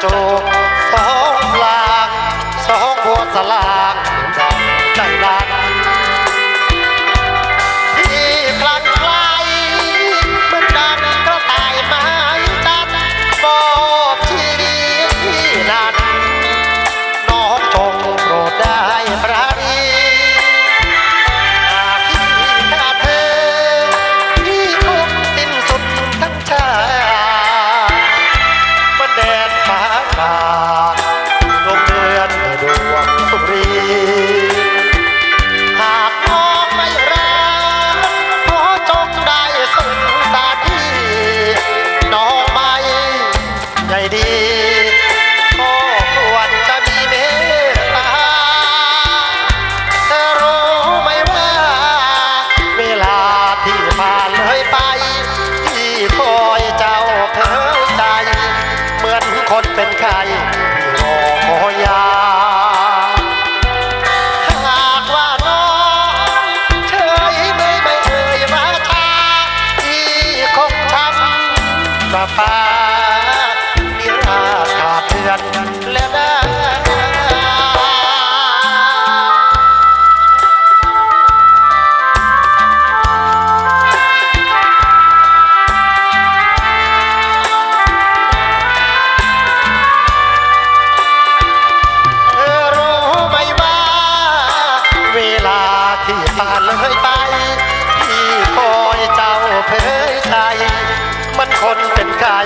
โจกสองหลากสองหัวสลาก คนเป็นใครที่รอคอยาหากว่าน้องเชยไม่ไม่เอ่ยราชาที่คงช้ำสะพา ผ่านเลยไป พี่คอยเจ้าเผยใจ มันคนเป็นใก่